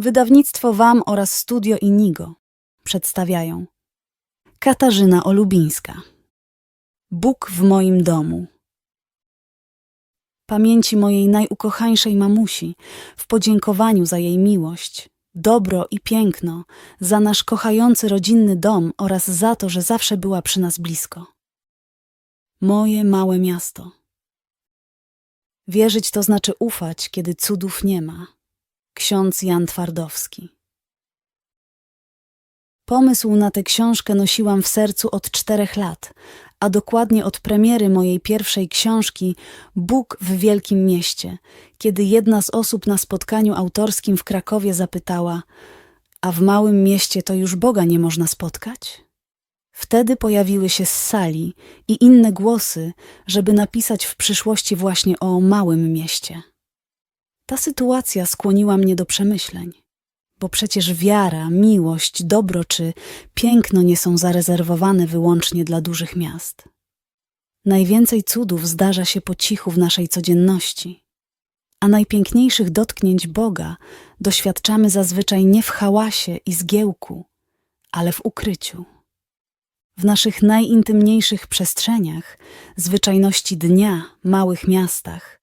Wydawnictwo WAM oraz Studio Inigo przedstawiają Katarzyna Olubińska Bóg w moim domu Pamięci mojej najukochańszej mamusi w podziękowaniu za jej miłość, dobro i piękno, za nasz kochający rodzinny dom oraz za to, że zawsze była przy nas blisko. Moje małe miasto. Wierzyć to znaczy ufać, kiedy cudów nie ma. Ksiądz Jan Twardowski. Pomysł na tę książkę nosiłam w sercu od czterech lat, a dokładnie od premiery mojej pierwszej książki Bóg w Wielkim Mieście, kiedy jedna z osób na spotkaniu autorskim w Krakowie zapytała: A w małym mieście to już Boga nie można spotkać? Wtedy pojawiły się z sali i inne głosy, żeby napisać w przyszłości właśnie o małym mieście. Ta sytuacja skłoniła mnie do przemyśleń, bo przecież wiara, miłość, dobro czy piękno nie są zarezerwowane wyłącznie dla dużych miast. Najwięcej cudów zdarza się po cichu w naszej codzienności, a najpiękniejszych dotknięć Boga doświadczamy zazwyczaj nie w hałasie i zgiełku, ale w ukryciu. W naszych najintymniejszych przestrzeniach, zwyczajności dnia, małych miastach,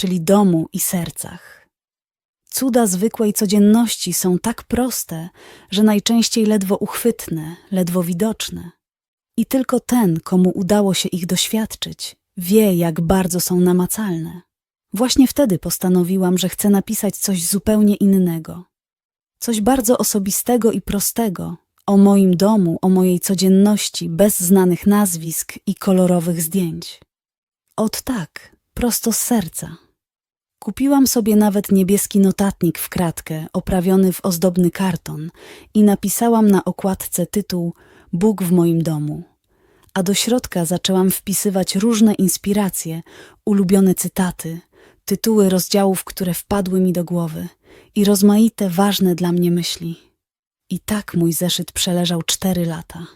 czyli domu i sercach. Cuda zwykłej codzienności są tak proste, że najczęściej ledwo uchwytne, ledwo widoczne. I tylko ten, komu udało się ich doświadczyć, wie, jak bardzo są namacalne. Właśnie wtedy postanowiłam, że chcę napisać coś zupełnie innego. Coś bardzo osobistego i prostego, o moim domu, o mojej codzienności, bez znanych nazwisk i kolorowych zdjęć. Ot tak, prosto z serca. Kupiłam sobie nawet niebieski notatnik w kratkę, oprawiony w ozdobny karton i napisałam na okładce tytuł Bóg w moim domu. A do środka zaczęłam wpisywać różne inspiracje, ulubione cytaty, tytuły rozdziałów, które wpadły mi do głowy i rozmaite ważne dla mnie myśli. I tak mój zeszyt przeleżał cztery lata.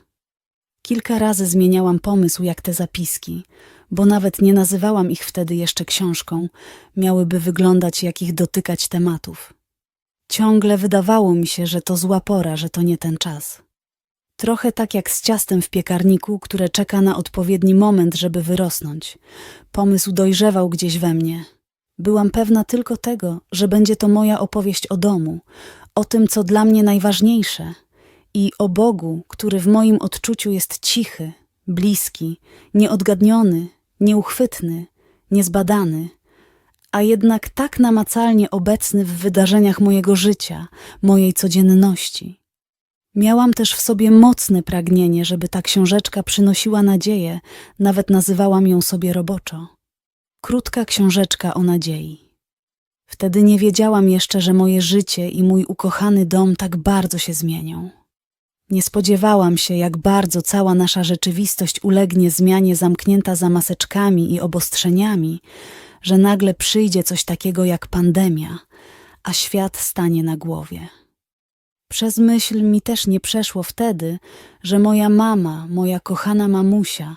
Kilka razy zmieniałam pomysł jak te zapiski, bo nawet nie nazywałam ich wtedy jeszcze książką, miałyby wyglądać jak ich dotykać tematów. Ciągle wydawało mi się, że to zła pora, że to nie ten czas. Trochę tak jak z ciastem w piekarniku, które czeka na odpowiedni moment, żeby wyrosnąć. Pomysł dojrzewał gdzieś we mnie. Byłam pewna tylko tego, że będzie to moja opowieść o domu, o tym, co dla mnie najważniejsze i o Bogu, który w moim odczuciu jest cichy, bliski, nieodgadniony, nieuchwytny, niezbadany, a jednak tak namacalnie obecny w wydarzeniach mojego życia, mojej codzienności. Miałam też w sobie mocne pragnienie, żeby ta książeczka przynosiła nadzieję, nawet nazywałam ją sobie roboczo. Krótka książeczka o nadziei. Wtedy nie wiedziałam jeszcze, że moje życie i mój ukochany dom tak bardzo się zmienią. Nie spodziewałam się, jak bardzo cała nasza rzeczywistość ulegnie zmianie zamknięta za maseczkami i obostrzeniami, że nagle przyjdzie coś takiego jak pandemia, a świat stanie na głowie. Przez myśl mi też nie przeszło wtedy, że moja mama, moja kochana mamusia,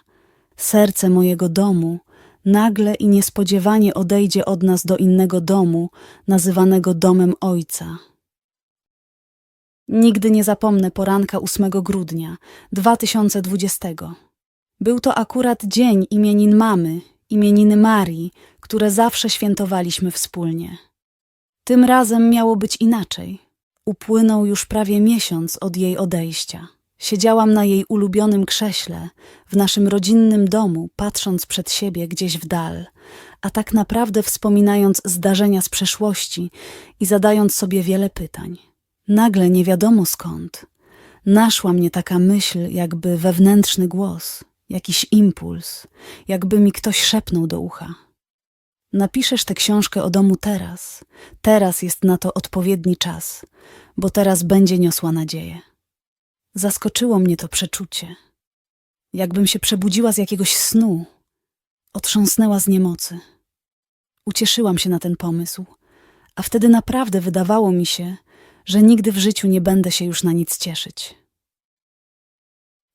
serce mojego domu, nagle i niespodziewanie odejdzie od nas do innego domu, nazywanego domem ojca. Nigdy nie zapomnę poranka 8 grudnia 2020. Był to akurat dzień imienin mamy, imieniny Marii, które zawsze świętowaliśmy wspólnie. Tym razem miało być inaczej. Upłynął już prawie miesiąc od jej odejścia. Siedziałam na jej ulubionym krześle, w naszym rodzinnym domu, patrząc przed siebie gdzieś w dal, a tak naprawdę wspominając zdarzenia z przeszłości i zadając sobie wiele pytań. Nagle nie wiadomo skąd. Naszła mnie taka myśl, jakby wewnętrzny głos, jakiś impuls, jakby mi ktoś szepnął do ucha. Napiszesz tę książkę o domu teraz. Teraz jest na to odpowiedni czas, bo teraz będzie niosła nadzieję. Zaskoczyło mnie to przeczucie. Jakbym się przebudziła z jakiegoś snu. Otrząsnęła z niemocy. Ucieszyłam się na ten pomysł, a wtedy naprawdę wydawało mi się, że nigdy w życiu nie będę się już na nic cieszyć.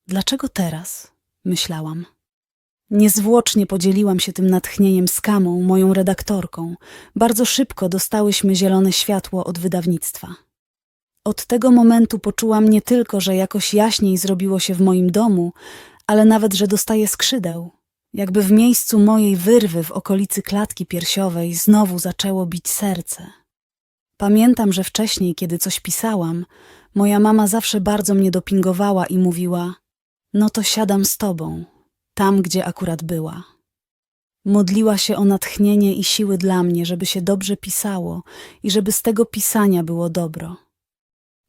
Dlaczego teraz? myślałam. Niezwłocznie podzieliłam się tym natchnieniem z Kamą, moją redaktorką. Bardzo szybko dostałyśmy zielone światło od wydawnictwa. Od tego momentu poczułam nie tylko, że jakoś jaśniej zrobiło się w moim domu, ale nawet, że dostaję skrzydeł. Jakby w miejscu mojej wyrwy w okolicy klatki piersiowej znowu zaczęło bić serce. Pamiętam, że wcześniej, kiedy coś pisałam, moja mama zawsze bardzo mnie dopingowała i mówiła: No to siadam z tobą, tam gdzie akurat była. Modliła się o natchnienie i siły dla mnie, żeby się dobrze pisało i żeby z tego pisania było dobro.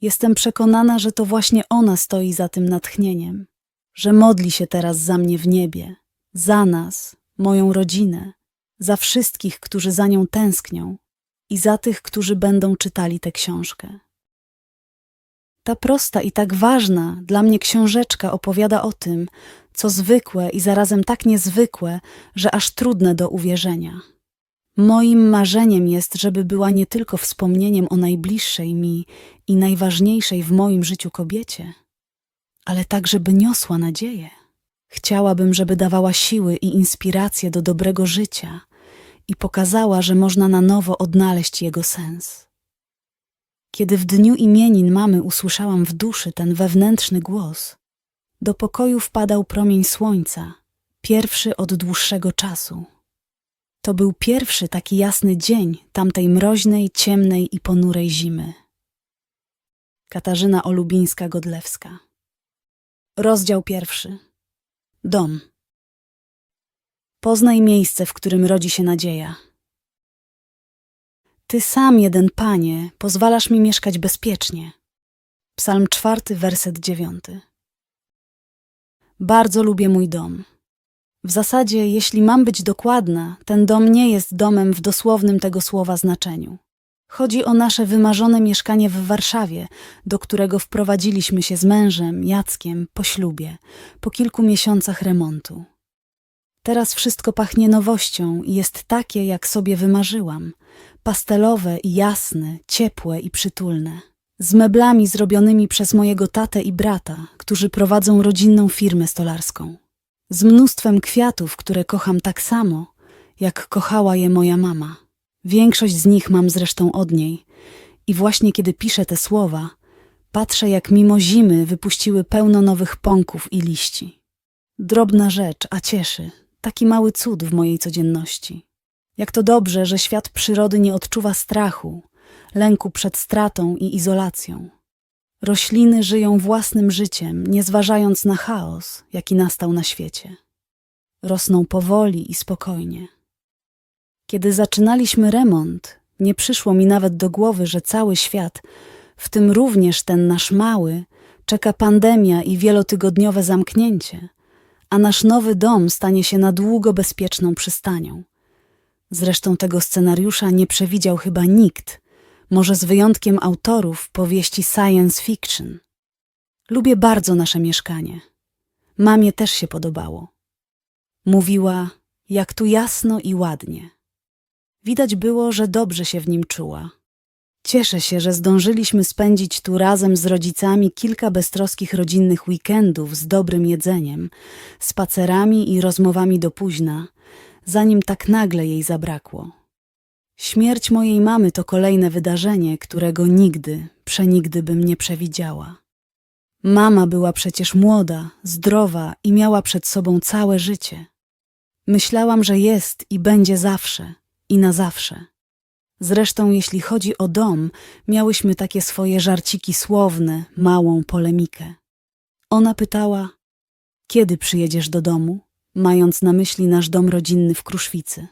Jestem przekonana, że to właśnie ona stoi za tym natchnieniem, że modli się teraz za mnie w niebie, za nas, moją rodzinę, za wszystkich, którzy za nią tęsknią i za tych, którzy będą czytali tę książkę. Ta prosta i tak ważna dla mnie książeczka opowiada o tym, co zwykłe i zarazem tak niezwykłe, że aż trudne do uwierzenia. Moim marzeniem jest, żeby była nie tylko wspomnieniem o najbliższej mi i najważniejszej w moim życiu kobiecie, ale tak, żeby niosła nadzieję. Chciałabym, żeby dawała siły i inspiracje do dobrego życia i pokazała, że można na nowo odnaleźć jego sens. Kiedy w dniu imienin mamy usłyszałam w duszy ten wewnętrzny głos, do pokoju wpadał promień słońca, pierwszy od dłuższego czasu. To był pierwszy taki jasny dzień tamtej mroźnej, ciemnej i ponurej zimy. Katarzyna Olubińska-Godlewska Rozdział pierwszy Dom Poznaj miejsce, w którym rodzi się nadzieja. Ty sam, jeden Panie, pozwalasz mi mieszkać bezpiecznie. Psalm czwarty, werset dziewiąty. Bardzo lubię mój dom. W zasadzie, jeśli mam być dokładna, ten dom nie jest domem w dosłownym tego słowa znaczeniu. Chodzi o nasze wymarzone mieszkanie w Warszawie, do którego wprowadziliśmy się z mężem, Jackiem, po ślubie, po kilku miesiącach remontu. Teraz wszystko pachnie nowością i jest takie, jak sobie wymarzyłam. Pastelowe i jasne, ciepłe i przytulne. Z meblami zrobionymi przez mojego tatę i brata, którzy prowadzą rodzinną firmę stolarską. Z mnóstwem kwiatów, które kocham tak samo, jak kochała je moja mama. Większość z nich mam zresztą od niej. I właśnie kiedy piszę te słowa, patrzę, jak mimo zimy wypuściły pełno nowych pąków i liści. Drobna rzecz, a cieszy. Taki mały cud w mojej codzienności. Jak to dobrze, że świat przyrody nie odczuwa strachu, lęku przed stratą i izolacją. Rośliny żyją własnym życiem, nie zważając na chaos, jaki nastał na świecie. Rosną powoli i spokojnie. Kiedy zaczynaliśmy remont, nie przyszło mi nawet do głowy, że cały świat, w tym również ten nasz mały, czeka pandemia i wielotygodniowe zamknięcie, a nasz nowy dom stanie się na długo bezpieczną przystanią. Zresztą tego scenariusza nie przewidział chyba nikt, może z wyjątkiem autorów powieści science fiction. Lubię bardzo nasze mieszkanie. Mamie też się podobało. Mówiła, jak tu jasno i ładnie. Widać było, że dobrze się w nim czuła. Cieszę się, że zdążyliśmy spędzić tu razem z rodzicami kilka beztroskich rodzinnych weekendów z dobrym jedzeniem, spacerami i rozmowami do późna, zanim tak nagle jej zabrakło. Śmierć mojej mamy to kolejne wydarzenie, którego nigdy, przenigdy bym nie przewidziała. Mama była przecież młoda, zdrowa i miała przed sobą całe życie. Myślałam, że jest i będzie zawsze, i na zawsze. Zresztą, jeśli chodzi o dom, miałyśmy takie swoje żarciki słowne, małą polemikę. Ona pytała: Kiedy przyjedziesz do domu? mając na myśli nasz dom rodzinny w Kruszwicy.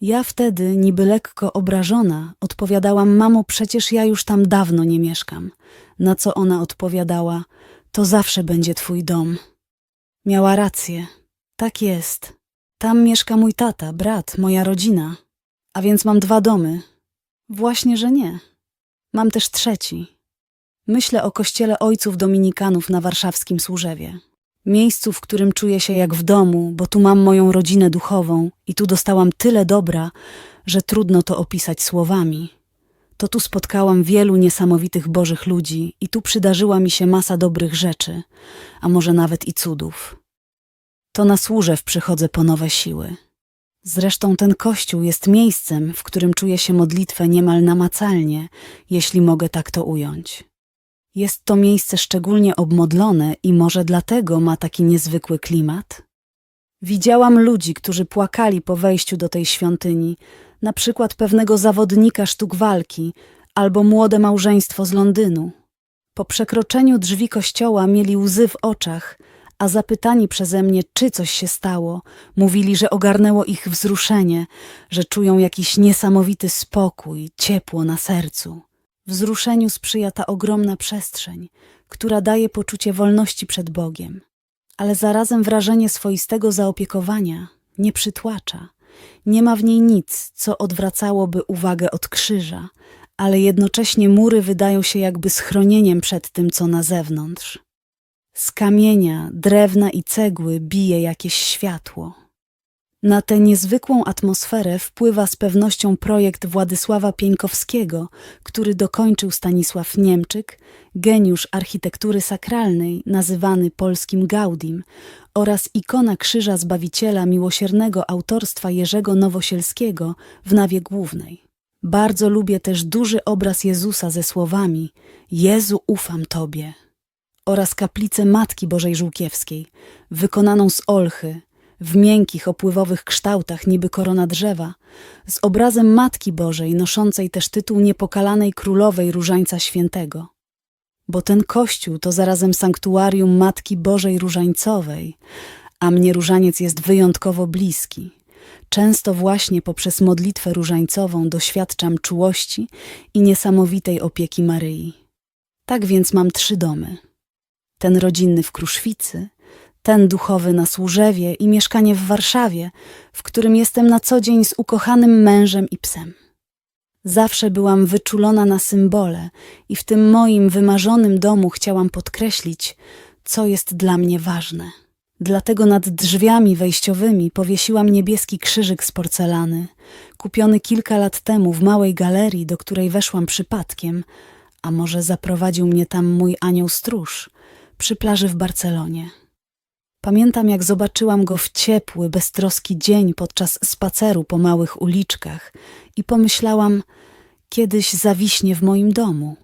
Ja wtedy, niby lekko obrażona, odpowiadałam: Mamo, przecież ja już tam dawno nie mieszkam. Na co ona odpowiadała: To zawsze będzie twój dom. Miała rację. Tak jest. Tam mieszka mój tata, brat, moja rodzina. A więc mam dwa domy. Właśnie, że nie. Mam też trzeci. Myślę o kościele ojców dominikanów na warszawskim Służewie. Miejscu, w którym czuję się jak w domu, bo tu mam moją rodzinę duchową i tu dostałam tyle dobra, że trudno to opisać słowami. To tu spotkałam wielu niesamowitych bożych ludzi i tu przydarzyła mi się masa dobrych rzeczy, a może nawet i cudów. To na Służew przychodzę po nowe siły. Zresztą ten kościół jest miejscem, w którym czuję się modlitwę niemal namacalnie, jeśli mogę tak to ująć. Jest to miejsce szczególnie obmodlone i może dlatego ma taki niezwykły klimat? Widziałam ludzi, którzy płakali po wejściu do tej świątyni, na przykład pewnego zawodnika sztuk walki albo młode małżeństwo z Londynu. Po przekroczeniu drzwi kościoła mieli łzy w oczach, a zapytani przeze mnie, czy coś się stało, mówili, że ogarnęło ich wzruszenie, że czują jakiś niesamowity spokój, ciepło na sercu. Wzruszeniu sprzyja ta ogromna przestrzeń, która daje poczucie wolności przed Bogiem, ale zarazem wrażenie swoistego zaopiekowania nie przytłacza. Nie ma w niej nic, co odwracałoby uwagę od krzyża, ale jednocześnie mury wydają się jakby schronieniem przed tym, co na zewnątrz. Z kamienia, drewna i cegły bije jakieś światło. Na tę niezwykłą atmosferę wpływa z pewnością projekt Władysława Pieńkowskiego, który dokończył Stanisław Niemczyk, geniusz architektury sakralnej nazywany polskim Gaudim oraz ikona Krzyża Zbawiciela miłosiernego autorstwa Jerzego Nowosielskiego w nawie głównej. Bardzo lubię też duży obraz Jezusa ze słowami Jezu ufam Tobie oraz kaplicę Matki Bożej Żółkiewskiej, wykonaną z olchy, w miękkich, opływowych kształtach niby korona drzewa, z obrazem Matki Bożej noszącej też tytuł niepokalanej królowej Różańca Świętego. Bo ten kościół to zarazem sanktuarium Matki Bożej Różańcowej, a mnie różaniec jest wyjątkowo bliski. Często właśnie poprzez modlitwę różańcową doświadczam czułości i niesamowitej opieki Maryi. Tak więc mam trzy domy. Ten rodzinny w Kruszwicy, ten duchowy na Służewie i mieszkanie w Warszawie, w którym jestem na co dzień z ukochanym mężem i psem. Zawsze byłam wyczulona na symbole i w tym moim wymarzonym domu chciałam podkreślić, co jest dla mnie ważne. Dlatego nad drzwiami wejściowymi powiesiłam niebieski krzyżyk z porcelany, kupiony kilka lat temu w małej galerii, do której weszłam przypadkiem, a może zaprowadził mnie tam mój anioł stróż, przy plaży w Barcelonie. Pamiętam, jak zobaczyłam go w ciepły, beztroski dzień podczas spaceru po małych uliczkach i pomyślałam, kiedyś zawiśnie w moim domu.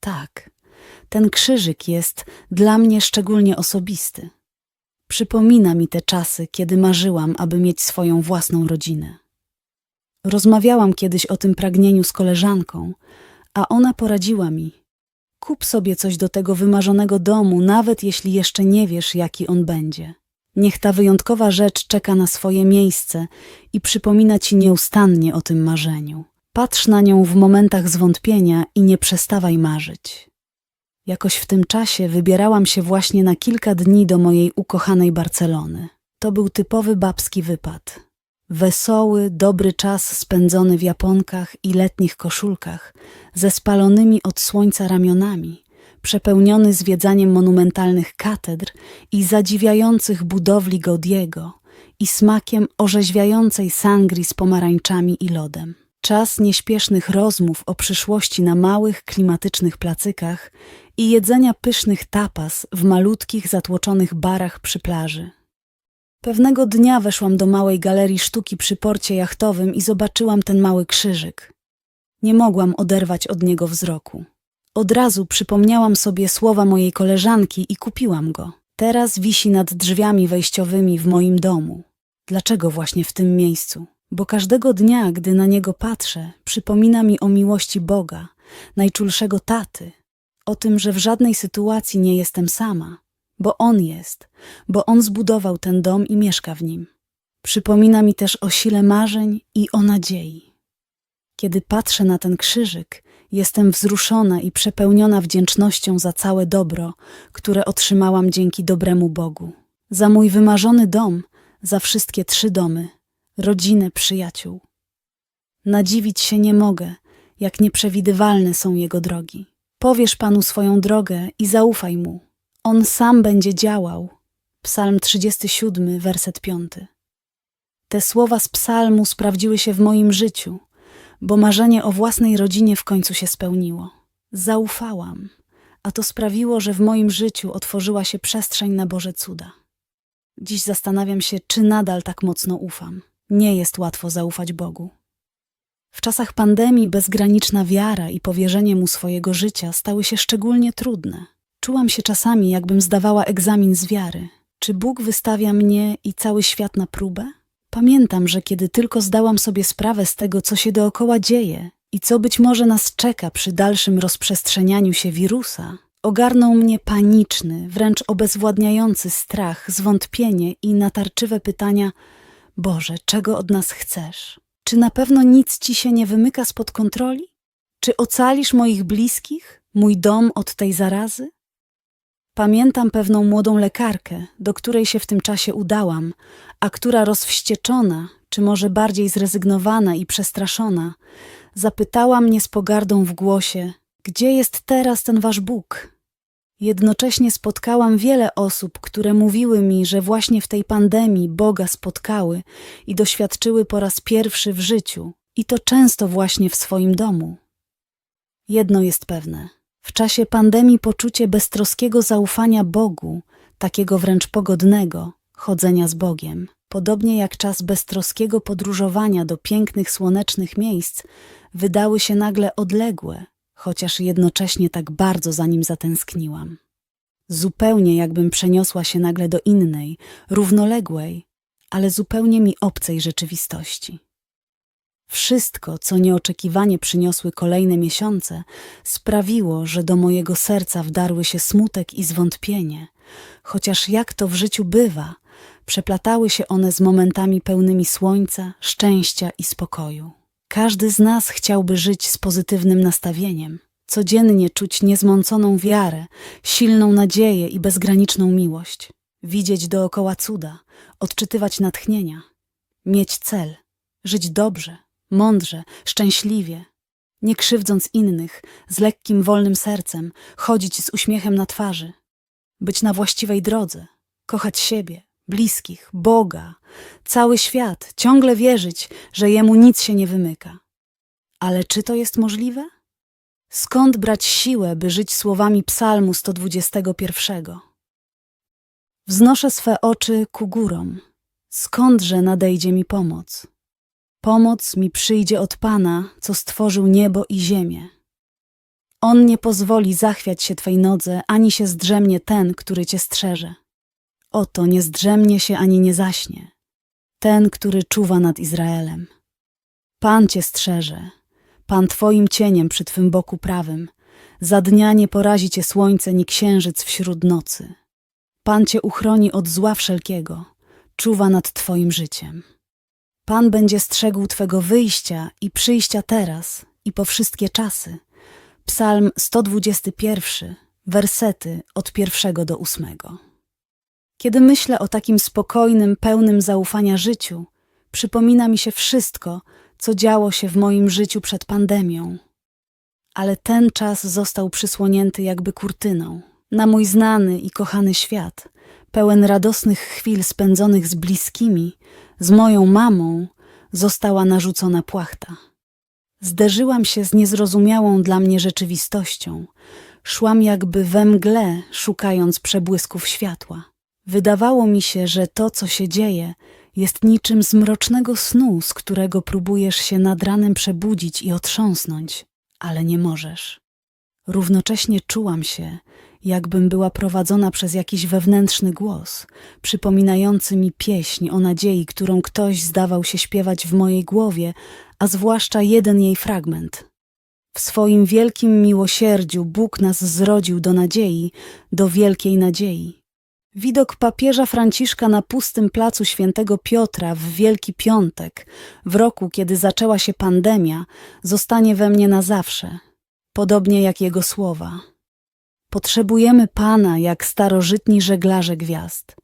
Tak, ten krzyżyk jest dla mnie szczególnie osobisty. Przypomina mi te czasy, kiedy marzyłam, aby mieć swoją własną rodzinę. Rozmawiałam kiedyś o tym pragnieniu z koleżanką, a ona poradziła mi. Kup sobie coś do tego wymarzonego domu, nawet jeśli jeszcze nie wiesz, jaki on będzie. Niech ta wyjątkowa rzecz czeka na swoje miejsce i przypomina ci nieustannie o tym marzeniu. Patrz na nią w momentach zwątpienia i nie przestawaj marzyć. Jakoś w tym czasie wybierałam się właśnie na kilka dni do mojej ukochanej Barcelony. To był typowy babski wypad. Wesoły, dobry czas spędzony w japonkach i letnich koszulkach, ze spalonymi od słońca ramionami, przepełniony zwiedzaniem monumentalnych katedr i zadziwiających budowli Gaudiego i smakiem orzeźwiającej sangrii z pomarańczami i lodem. Czas nieśpiesznych rozmów o przyszłości na małych, klimatycznych placykach i jedzenia pysznych tapas w malutkich, zatłoczonych barach przy plaży. Pewnego dnia weszłam do małej galerii sztuki przy porcie jachtowym i zobaczyłam ten mały krzyżyk. Nie mogłam oderwać od niego wzroku. Od razu przypomniałam sobie słowa mojej koleżanki i kupiłam go. Teraz wisi nad drzwiami wejściowymi w moim domu. Dlaczego właśnie w tym miejscu? Bo każdego dnia, gdy na niego patrzę, przypomina mi o miłości Boga, najczulszego taty, o tym, że w żadnej sytuacji nie jestem sama, bo On jest, bo On zbudował ten dom i mieszka w nim. Przypomina mi też o sile marzeń i o nadziei. Kiedy patrzę na ten krzyżyk, jestem wzruszona i przepełniona wdzięcznością za całe dobro, które otrzymałam dzięki dobremu Bogu. Za mój wymarzony dom, za wszystkie trzy domy, rodzinę, przyjaciół. Nadziwić się nie mogę, jak nieprzewidywalne są jego drogi. Powiesz Panu swoją drogę i zaufaj Mu. On sam będzie działał. Psalm 37, werset 5. Te słowa z psalmu sprawdziły się w moim życiu, bo marzenie o własnej rodzinie w końcu się spełniło. Zaufałam, a to sprawiło, że w moim życiu otworzyła się przestrzeń na Boże cuda. Dziś zastanawiam się, czy nadal tak mocno ufam. Nie jest łatwo zaufać Bogu. W czasach pandemii bezgraniczna wiara i powierzenie mu swojego życia stały się szczególnie trudne. Czułam się czasami, jakbym zdawała egzamin z wiary. Czy Bóg wystawia mnie i cały świat na próbę? Pamiętam, że kiedy tylko zdałam sobie sprawę z tego, co się dookoła dzieje i co być może nas czeka przy dalszym rozprzestrzenianiu się wirusa, ogarnął mnie paniczny, wręcz obezwładniający strach, zwątpienie i natarczywe pytania: Boże, czego od nas chcesz? Czy na pewno nic ci się nie wymyka spod kontroli? Czy ocalisz moich bliskich, mój dom od tej zarazy? Pamiętam pewną młodą lekarkę, do której się w tym czasie udałam, a która rozwścieczona, czy może bardziej zrezygnowana i przestraszona, zapytała mnie z pogardą w głosie: Gdzie jest teraz ten wasz Bóg? Jednocześnie spotkałam wiele osób, które mówiły mi, że właśnie w tej pandemii Boga spotkały i doświadczyły po raz pierwszy w życiu, i to często właśnie w swoim domu. Jedno jest pewne: w czasie pandemii poczucie beztroskiego zaufania Bogu, takiego wręcz pogodnego, chodzenia z Bogiem, podobnie jak czas beztroskiego podróżowania do pięknych słonecznych miejsc, wydały się nagle odległe, chociaż jednocześnie tak bardzo za nim zatęskniłam. Zupełnie jakbym przeniosła się nagle do innej, równoległej, ale zupełnie mi obcej rzeczywistości. Wszystko, co nieoczekiwanie przyniosły kolejne miesiące, sprawiło, że do mojego serca wdarły się smutek i zwątpienie, chociaż jak to w życiu bywa, przeplatały się one z momentami pełnymi słońca, szczęścia i spokoju. Każdy z nas chciałby żyć z pozytywnym nastawieniem, codziennie czuć niezmąconą wiarę, silną nadzieję i bezgraniczną miłość, widzieć dookoła cuda, odczytywać natchnienia, mieć cel, żyć dobrze, mądrze, szczęśliwie, nie krzywdząc innych, z lekkim, wolnym sercem, chodzić z uśmiechem na twarzy, być na właściwej drodze, kochać siebie, bliskich, Boga, cały świat, ciągle wierzyć, że jemu nic się nie wymyka. Ale czy to jest możliwe? Skąd brać siłę, by żyć słowami Psalmu 121? Wznoszę swe oczy ku górom. Skądże nadejdzie mi pomoc? Pomoc mi przyjdzie od Pana, co stworzył niebo i ziemię. On nie pozwoli zachwiać się Twej nodze, ani się zdrzemnie ten, który Cię strzeże. Oto nie zdrzemnie się ani nie zaśnie, ten, który czuwa nad Izraelem. Pan Cię strzeże, Pan Twoim cieniem przy Twym boku prawym, za dnia nie porazi Cię słońce ni księżyc wśród nocy. Pan Cię uchroni od zła wszelkiego, czuwa nad Twoim życiem. Pan będzie strzegł Twego wyjścia i przyjścia teraz i po wszystkie czasy. Psalm 121, wersety od pierwszego do ósmego. Kiedy myślę o takim spokojnym, pełnym zaufania życiu, przypomina mi się wszystko, co działo się w moim życiu przed pandemią. Ale ten czas został przysłonięty jakby kurtyną na mój znany i kochany świat, pełen radosnych chwil spędzonych z bliskimi, z moją mamą, została narzucona płachta. Zderzyłam się z niezrozumiałą dla mnie rzeczywistością. Szłam jakby we mgle, szukając przebłysków światła. Wydawało mi się, że to, co się dzieje, jest niczym z mrocznego snu, z którego próbujesz się nad ranem przebudzić i otrząsnąć, ale nie możesz. Równocześnie czułam się, jakbym była prowadzona przez jakiś wewnętrzny głos, przypominający mi pieśń o nadziei, którą ktoś zdawał się śpiewać w mojej głowie, a zwłaszcza jeden jej fragment. W swoim wielkim miłosierdziu Bóg nas zrodził do nadziei, do wielkiej nadziei. Widok papieża Franciszka na pustym placu świętego Piotra w Wielki Piątek, w roku, kiedy zaczęła się pandemia, zostanie we mnie na zawsze, podobnie jak jego słowa. Potrzebujemy Pana jak starożytni żeglarze gwiazd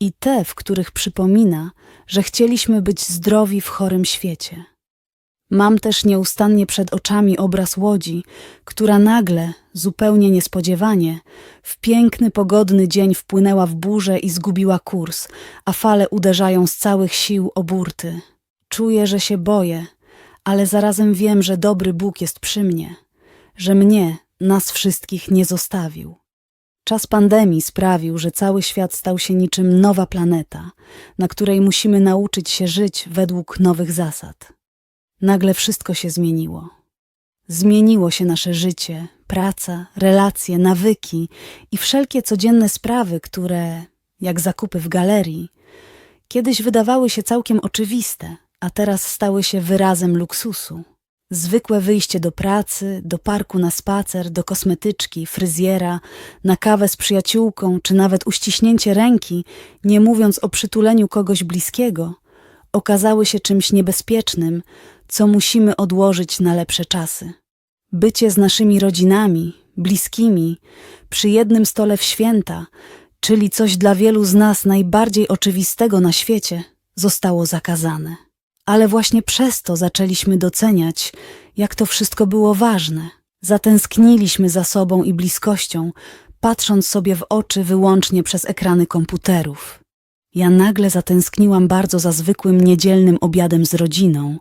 i te, w których przypomina, że chcieliśmy być zdrowi w chorym świecie. Mam też nieustannie przed oczami obraz łodzi, która nagle, zupełnie niespodziewanie, w piękny, pogodny dzień wpłynęła w burzę i zgubiła kurs, a fale uderzają z całych sił o burty. Czuję, że się boję, ale zarazem wiem, że dobry Bóg jest przy mnie, że mnie, nas wszystkich nie zostawił. Czas pandemii sprawił, że cały świat stał się niczym nowa planeta, na której musimy nauczyć się żyć według nowych zasad. nagle wszystko się zmieniło. Zmieniło się nasze życie, praca, relacje, nawyki i wszelkie codzienne sprawy, które, jak zakupy w galerii, kiedyś wydawały się całkiem oczywiste, a teraz stały się wyrazem luksusu. Zwykłe wyjście do pracy, do parku na spacer, do kosmetyczki, fryzjera, na kawę z przyjaciółką, czy nawet uściśnięcie ręki, nie mówiąc o przytuleniu kogoś bliskiego, okazały się czymś niebezpiecznym, co musimy odłożyć na lepsze czasy. Bycie z naszymi rodzinami, bliskimi, przy jednym stole w święta, czyli coś dla wielu z nas najbardziej oczywistego na świecie, zostało zakazane. Ale właśnie przez to zaczęliśmy doceniać, jak to wszystko było ważne. Zatęskniliśmy za sobą i bliskością, patrząc sobie w oczy wyłącznie przez ekrany komputerów. Ja nagle zatęskniłam bardzo za zwykłym niedzielnym obiadem z rodziną,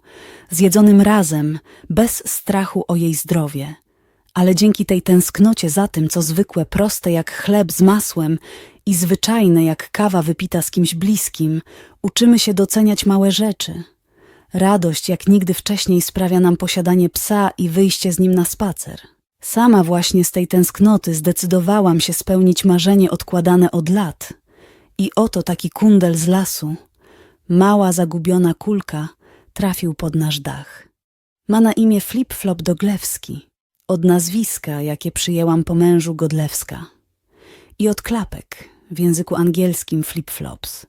zjedzonym razem, bez strachu o jej zdrowie. Ale dzięki tej tęsknocie za tym, co zwykłe, proste jak chleb z masłem i zwyczajne jak kawa wypita z kimś bliskim, uczymy się doceniać małe rzeczy. Radość jak nigdy wcześniej sprawia nam posiadanie psa i wyjście z nim na spacer. Sama właśnie z tej tęsknoty zdecydowałam się spełnić marzenie odkładane od lat. I oto taki kundel z lasu, mała zagubiona kulka, trafił pod nasz dach. Ma na imię Flip-Flop Doglewski, od nazwiska, jakie przyjęłam po mężu Godlewska. I od klapek, w języku angielskim flip-flops,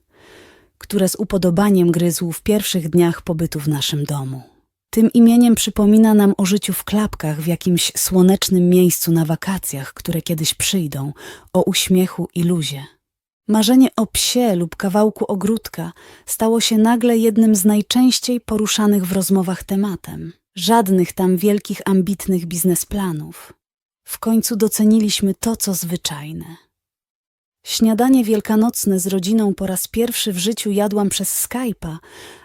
które z upodobaniem gryzł w pierwszych dniach pobytu w naszym domu. Tym imieniem przypomina nam o życiu w klapkach w jakimś słonecznym miejscu na wakacjach, które kiedyś przyjdą, o uśmiechu i luzie. Marzenie o psie lub kawałku ogródka stało się nagle jednym z najczęściej poruszanych w rozmowach tematem. Żadnych tam wielkich, ambitnych biznesplanów. W końcu doceniliśmy to, co zwyczajne. Śniadanie wielkanocne z rodziną po raz pierwszy w życiu jadłam przez Skype'a,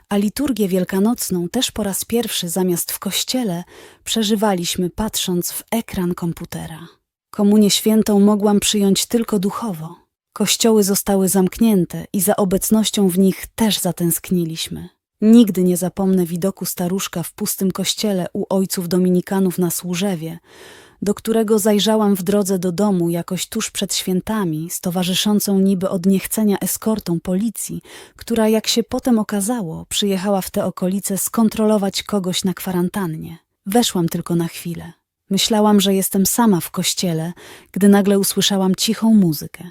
a liturgię wielkanocną też po raz pierwszy zamiast w kościele przeżywaliśmy patrząc w ekran komputera. Komunię świętą mogłam przyjąć tylko duchowo. Kościoły zostały zamknięte i za obecnością w nich też zatęskniliśmy. Nigdy nie zapomnę widoku staruszka w pustym kościele u ojców dominikanów na Służewie, do którego zajrzałam w drodze do domu jakoś tuż przed świętami z towarzyszącą niby od niechcenia eskortą policji, która jak się potem okazało przyjechała w te okolice skontrolować kogoś na kwarantannie. Weszłam tylko na chwilę. Myślałam, że jestem sama w kościele, gdy nagle usłyszałam cichą muzykę.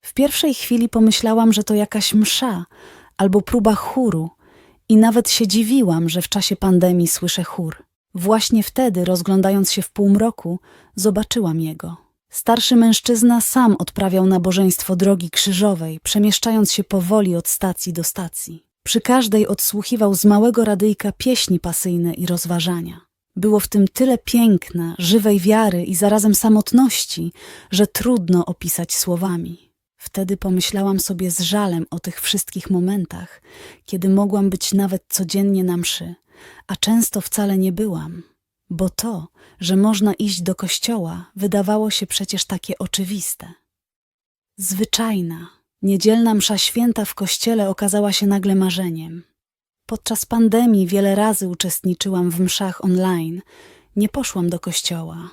W pierwszej chwili pomyślałam, że to jakaś msza albo próba chóru i nawet się dziwiłam, że w czasie pandemii słyszę chór. Właśnie wtedy, rozglądając się w półmroku, zobaczyłam jego. Starszy mężczyzna sam odprawiał nabożeństwo drogi krzyżowej, przemieszczając się powoli od stacji do stacji. Przy każdej odsłuchiwał z małego radyjka pieśni pasyjne i rozważania. Było w tym tyle piękna, żywej wiary i zarazem samotności, że trudno opisać słowami. Wtedy pomyślałam sobie z żalem o tych wszystkich momentach, kiedy mogłam być nawet codziennie na mszy, a często wcale nie byłam, bo to, że można iść do kościoła, wydawało się przecież takie oczywiste. Zwyczajna, niedzielna msza święta w kościele okazała się nagle marzeniem. Podczas pandemii wiele razy uczestniczyłam w mszach online, nie poszłam do kościoła,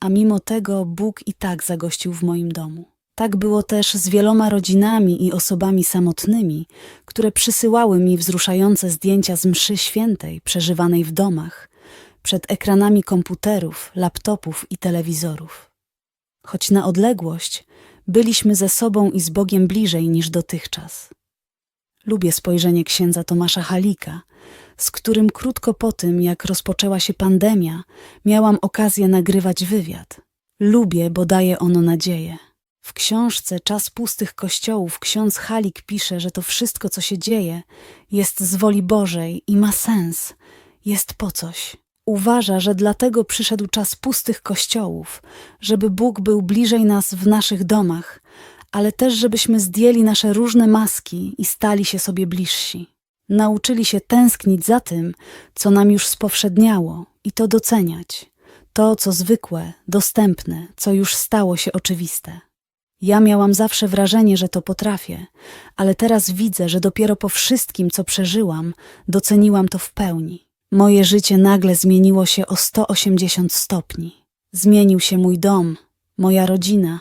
a mimo tego Bóg i tak zagościł w moim domu. Tak było też z wieloma rodzinami i osobami samotnymi, które przysyłały mi wzruszające zdjęcia z mszy świętej przeżywanej w domach, przed ekranami komputerów, laptopów i telewizorów. Choć na odległość byliśmy ze sobą i z Bogiem bliżej niż dotychczas. Lubię spojrzenie księdza Tomasza Halika, z którym krótko po tym, jak rozpoczęła się pandemia, miałam okazję nagrywać wywiad. Lubię, bo daje ono nadzieję. W książce Czas pustych kościołów ksiądz Halik pisze, że to wszystko, co się dzieje, jest z woli Bożej i ma sens, jest po coś. Uważa, że dlatego przyszedł czas pustych kościołów, żeby Bóg był bliżej nas w naszych domach, ale też żebyśmy zdjęli nasze różne maski i stali się sobie bliżsi. Nauczyli się tęsknić za tym, co nam już spowszedniało i to doceniać. To, co zwykłe, dostępne, co już stało się oczywiste. Ja miałam zawsze wrażenie, że to potrafię, ale teraz widzę, że dopiero po wszystkim, co przeżyłam, doceniłam to w pełni. Moje życie nagle zmieniło się o 180 stopni. Zmienił się mój dom, moja rodzina,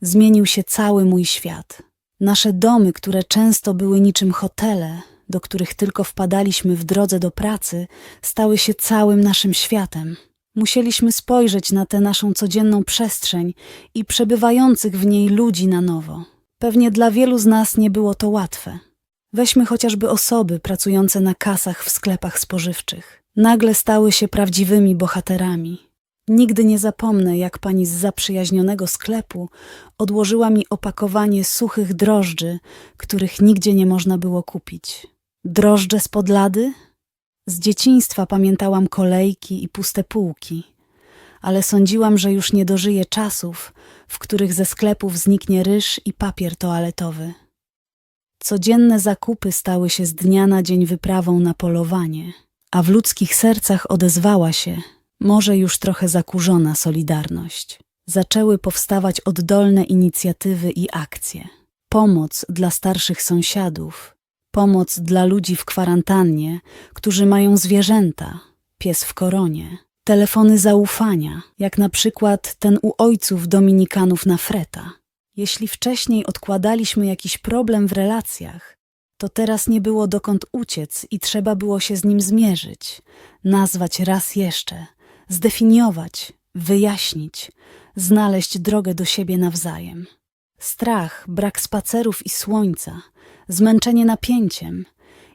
zmienił się cały mój świat. Nasze domy, które często były niczym hotele, do których tylko wpadaliśmy w drodze do pracy, stały się całym naszym światem. Musieliśmy spojrzeć na tę naszą codzienną przestrzeń i przebywających w niej ludzi na nowo. Pewnie dla wielu z nas nie było to łatwe. Weźmy chociażby osoby pracujące na kasach w sklepach spożywczych. Nagle stały się prawdziwymi bohaterami. Nigdy nie zapomnę, jak pani z zaprzyjaźnionego sklepu odłożyła mi opakowanie suchych drożdży, których nigdzie nie można było kupić. Drożdże z podlady? Z dzieciństwa pamiętałam kolejki i puste półki, ale sądziłam, że już nie dożyję czasów, w których ze sklepów zniknie ryż i papier toaletowy. Codzienne zakupy stały się z dnia na dzień wyprawą na polowanie, a w ludzkich sercach odezwała się, może już trochę zakurzona solidarność. Zaczęły powstawać oddolne inicjatywy i akcje. Pomoc dla starszych sąsiadów, pomoc dla ludzi w kwarantannie, którzy mają zwierzęta, pies w koronie, telefony zaufania, jak na przykład ten u ojców dominikanów na Freta. Jeśli wcześniej odkładaliśmy jakiś problem w relacjach, to teraz nie było dokąd uciec i trzeba było się z nim zmierzyć, nazwać raz jeszcze, zdefiniować, wyjaśnić, znaleźć drogę do siebie nawzajem. Strach, brak spacerów i słońca, zmęczenie napięciem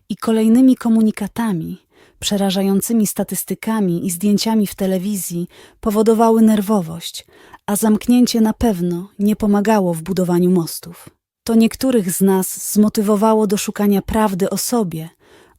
i kolejnymi komunikatami, przerażającymi statystykami i zdjęciami w telewizji powodowały nerwowość, a zamknięcie na pewno nie pomagało w budowaniu mostów. To niektórych z nas zmotywowało do szukania prawdy o sobie,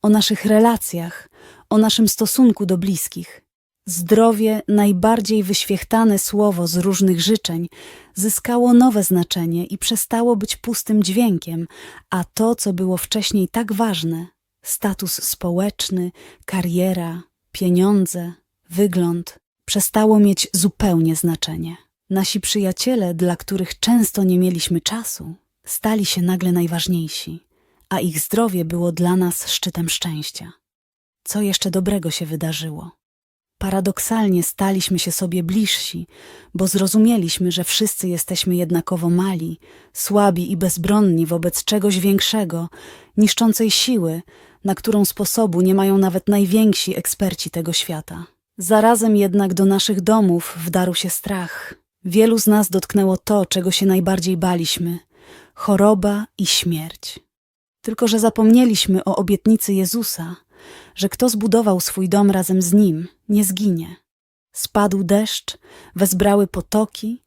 o naszych relacjach, o naszym stosunku do bliskich. Zdrowie, najbardziej wyświechtane słowo z różnych życzeń, zyskało nowe znaczenie i przestało być pustym dźwiękiem, a to, co było wcześniej tak ważne status społeczny, kariera, pieniądze, wygląd przestało mieć zupełnie znaczenie. Nasi przyjaciele, dla których często nie mieliśmy czasu, stali się nagle najważniejsi, a ich zdrowie było dla nas szczytem szczęścia. Co jeszcze dobrego się wydarzyło? Paradoksalnie staliśmy się sobie bliżsi, bo zrozumieliśmy, że wszyscy jesteśmy jednakowo mali, słabi i bezbronni wobec czegoś większego, niszczącej siły, na którą sposobu nie mają nawet najwięksi eksperci tego świata. Zarazem jednak do naszych domów wdarł się strach. Wielu z nas dotknęło to, czego się najbardziej baliśmy choroba i śmierć. Tylko, że zapomnieliśmy o obietnicy Jezusa, że kto zbudował swój dom razem z nim, nie zginie. Spadł deszcz, wezbrały potoki,